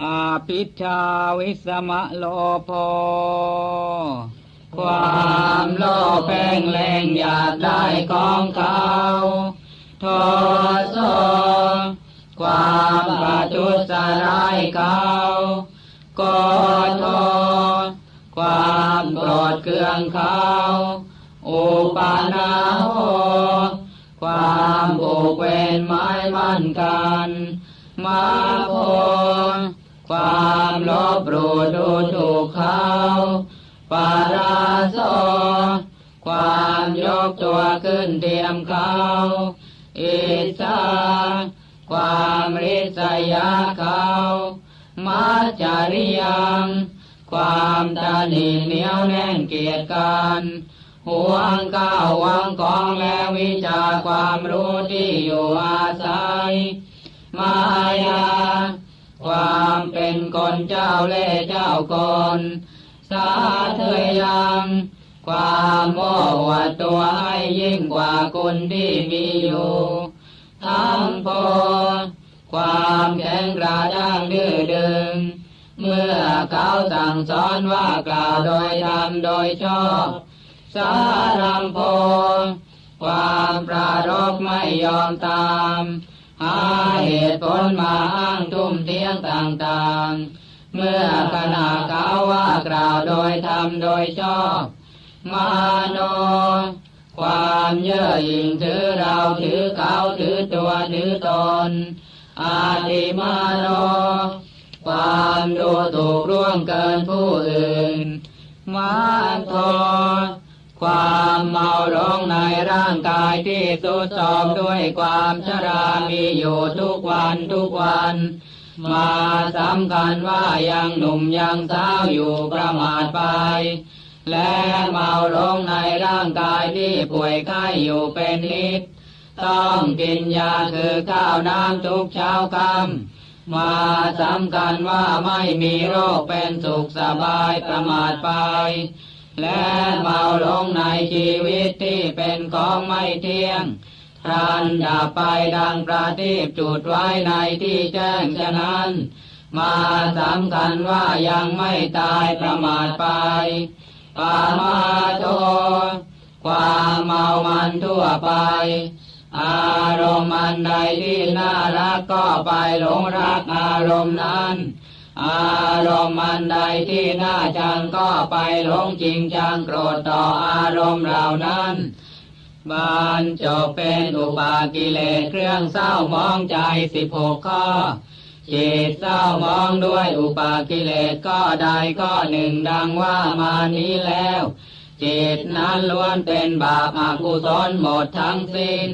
อาภิชาวิสมะโลโภความโลภแพ่งแรงอยากได้ของเขาโทโสความประทุษร้ายเขาโกโทความโกรธเคืองเขาอุปานาโหความผูกเวรไม้มั่นกัน มาโพ ความลบหลู่ดูถูกเขาปาราโสความยกตัวขึ้นเทียมเขาอิสาความริษยาเขามาจาริยังความตาหนีเหนียวแน่นเกียร์กันห่วงก้าวหวังของและวิชาความรู้ที่อยู่อาศัย มายา ความเป็นเจ้าเล่เจ้ากลสาเธอยังความโม้อวดตัวให้ยิ่งกว่าคนที่มีอยู่ ทั้งพอความแข็งกระด้างดื้อดึง เมื่อเขาสั่งสอนว่ากล่าวโดยธรรมโดยชอบ สารัมโพความปรารบไม่ยอมตาม หาเหตุผลมาอ้างทุ่มเทียงต่างๆ เมื่อขณะเขาว่ากล่าวโดยธรรมโดยชอบมาโน ความเย่อหยิ่งถือเราถือเขาถือตัวถือตน อาติมาโน ความดูถูกร่วงเกินผู้อื่นมาโท ความเมาหลงในร่างกายที่สุดสอบด้วยความชรามีอยู่ทุกวันทุกวัน มาสำคัญว่ายังหนุ่มยังสาวอยู่ประมาทไป และเมาหลงในร่างกายที่ป่วยไข้อยู่เป็นนิด ต้องกินยาคือข้าวน้ำทุกเช้าคำมาสำคัญว่าไม่มีโรคเป็นสุขสบายประมาทไป และเมาหลงในชีวิตที่เป็นของไม่เที่ยงทานดับไปดังประทีปจุดไว้ในที่แจ้งฉะนั้น มาสำคัญว่ายังไม่ตายประมาทไปปามาโทความเมามันทั่วไป อารมณ์อันใดที่น่ารักก็ไปหลงรักอารมณ์นั้น อารมณ์อันใดที่น่าชังก็ไปหลงจริงจังโกรธต่ออารมณ์เหล่านั้นบานจบเป็นอุปากิเลสเครื่องเศร้ามองใจสิบหกข้อจิตเศร้ามองด้วยอุปากิเลสก็ใดก็หนึ่งดังว่ามานี้แล้ว จิตนั้นล้วนเป็นบาปอากุศลหมดทั้งสิ้น